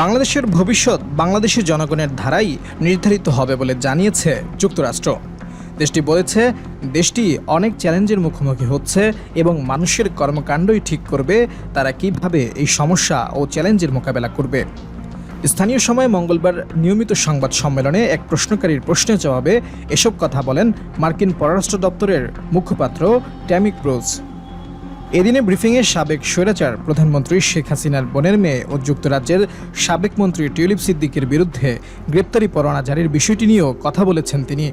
বাংলাদেশের ভবিষ্যৎ বাংলাদেশের জনগণের ধারাই নির্ধারিত হবে বলে জানিয়েছে যুক্তরাষ্ট্র। দেশটি বলেছে, দেশটি অনেক চ্যালেঞ্জের মুখোমুখি হচ্ছে এবং মানুষের কর্মকাণ্ডই ঠিক করবে, তারা কীভাবে এই সমস্যা ও চ্যালেঞ্জের মোকাবেলা করবে। স্থানীয় সময় মঙ্গলবার নিয়মিত সংবাদ সম্মেলনে এক প্রশ্নকারীর প্রশ্নের জবাবে এসব কথা বলেন মার্কিন পররাষ্ট্র দপ্তরের মুখপাত্র ট্যামিক ব্রোজ এদিনে ব্রিফিংয়ে সাবেক স্বৈরাচার প্রধানমন্ত্রী শেখ হাসিনার বোনের মেয়ে ও যুক্তরাজ্যের সাবেক মন্ত্রী টিউলিপ সিদ্দিকের বিরুদ্ধে গ্রেপ্তারি পরোয়ানা জারির বিষয়টি নিয়েও কথা বলেছেন তিনি।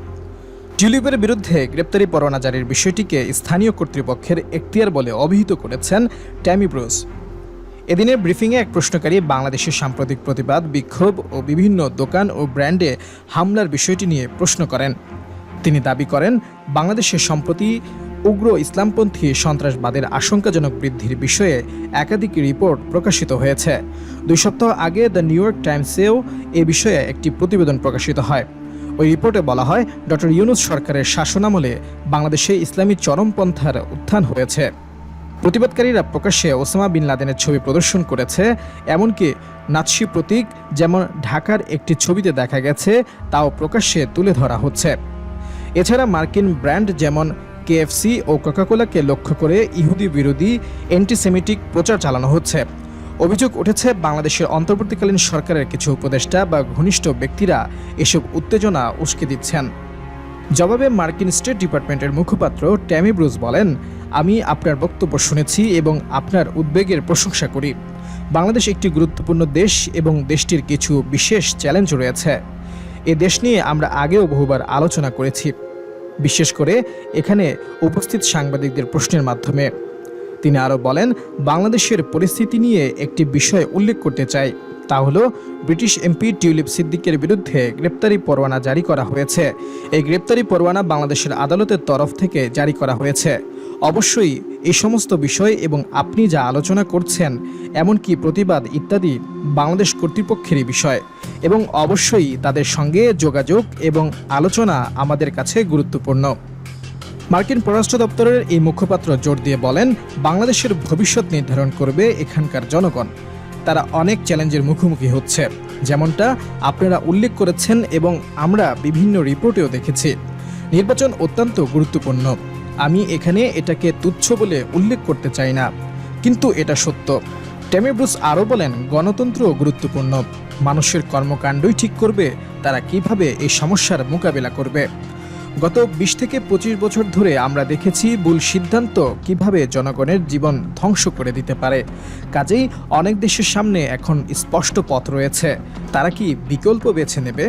টিউলিপের বিরুদ্ধে গ্রেপ্তারি পরোয়ানা জারির বিষয়টিকে স্থানীয় কর্তৃপক্ষের এখতিয়ার বলে অভিহিত করেছেন ট্যামি ব্রুস। এদিনের ব্রিফিংয়ে এক প্রশ্নকারী বাংলাদেশের সাম্প্রতিক প্রতিবাদ, বিক্ষোভ ও বিভিন্ন দোকান ও ব্র্যান্ডে হামলার বিষয়টি নিয়ে প্রশ্ন করেন। তিনি দাবি করেন, বাংলাদেশের সম্প্রতি উগ্র ইসলামপন্থী সন্ত্রাসবাদের আশঙ্কাজনক বৃদ্ধির বিষয়ে একাধিক রিপোর্ট প্রকাশিত হয়েছে। দুই সপ্তাহ আগে দ্য নিউ ইয়র্ক টাইমসেও এ বিষয়ে একটি প্রতিবেদন প্রকাশিত হয়। ওই রিপোর্টে বলা হয়, ডক্টর ইউনুস সরকারের শাসনামলে বাংলাদেশে ইসলামী চরমপন্থার উত্থান হয়েছে। প্রতিবাদকারীরা প্রকাশ্যে ওসামা বিন লাদেনের ছবি প্রদর্শন করেছে, এমনকি নাৎসি প্রতীক যেমন ঢাকার একটি ছবিতে দেখা গেছে, তাও প্রকাশ্যে তুলে ধরা হচ্ছে। এছাড়া মার্কিন ব্র্যান্ড যেমন কেএফসি ও কোকাকোলাকে লক্ষ্য করে ইহুদি বিরোধী অ্যান্টিসেমিটিক প্রচার চালানো হচ্ছে। অভিযোগ উঠেছে, বাংলাদেশের অন্তর্বর্তীকালীন সরকারের কিছু উপদেষ্টা বা ঘনিষ্ঠ ব্যক্তিরা এসব উত্তেজনা উস্কে দিচ্ছেন। জবাবে মার্কিন স্টেট ডিপার্টমেন্টের মুখপাত্র ট্যামি ব্রুজ বলেন, আমি আপনার বক্তব্য শুনেছি এবং আপনার উদ্বেগের প্রশংসা করি। বাংলাদেশ একটি গুরুত্বপূর্ণ দেশ এবং দেশটির কিছু বিশেষ চ্যালেঞ্জ রয়েছে। এ দেশ নিয়ে আমরা আগেও বহুবার আলোচনা করেছি। বিশেষ করে এখানে উপস্থিত সাংবাদিকদের প্রশ্নের মাধ্যমে। তিনি আরও বলেন, বাংলাদেশের পরিস্থিতি নিয়ে একটি বিষয় উল্লেখ করতে চাই, তা হলো ব্রিটিশ এমপি টিউলিপ সিদ্দিকের বিরুদ্ধে গ্রেপ্তারি পরোয়ানা জারি করা হয়েছে। এই গ্রেপ্তারি পরোয়ানা বাংলাদেশের আদালতের তরফ থেকে জারি করা হয়েছে। অবশ্যই এই সমস্ত বিষয় এবং আপনি যা আলোচনা করছেন, এমনকি প্রতিবাদ ইত্যাদি বাংলাদেশ কর্তৃপক্ষেরই বিষয় এবং অবশ্যই তাদের সঙ্গে যোগাযোগ এবং আলোচনা আমাদের কাছে গুরুত্বপূর্ণ। মার্কিন পররাষ্ট্র দপ্তরের এই মুখপাত্র জোর দিয়ে বলেন, বাংলাদেশের ভবিষ্যৎ নির্ধারণ করবে এখানকার জনগণ। তারা অনেক চ্যালেঞ্জের মুখোমুখি হচ্ছে। যেমনটা আপনারা উল্লেখ করেছেন এবং আমরা বিভিন্ন রিপোর্টেও দেখেছি। নির্বাচন অত্যন্ত গুরুত্বপূর্ণ। আমি এখানে এটাকে তুচ্ছ বলে উল্লেখ করতে চাই না। কিন্তু এটা সত্য। টেমিব্রুস আরও বলেন, গণতন্ত্র গুরুত্বপূর্ণ। মানুষের কর্মকাণ্ডই ঠিক করবে, তারা কীভাবে এই সমস্যার মোকাবেলা করবে? গত বিশ থেকে পঁচিশ বছর ধরে আমরা দেখেছি ভুল সিদ্ধান্ত কীভাবে জনগণের জীবন ধ্বংস করে দিতে পারে। কাজেই অনেক দেশের সামনে এখন স্পষ্ট পথ রয়েছে। তারা কি বিকল্প বেছে নেবে?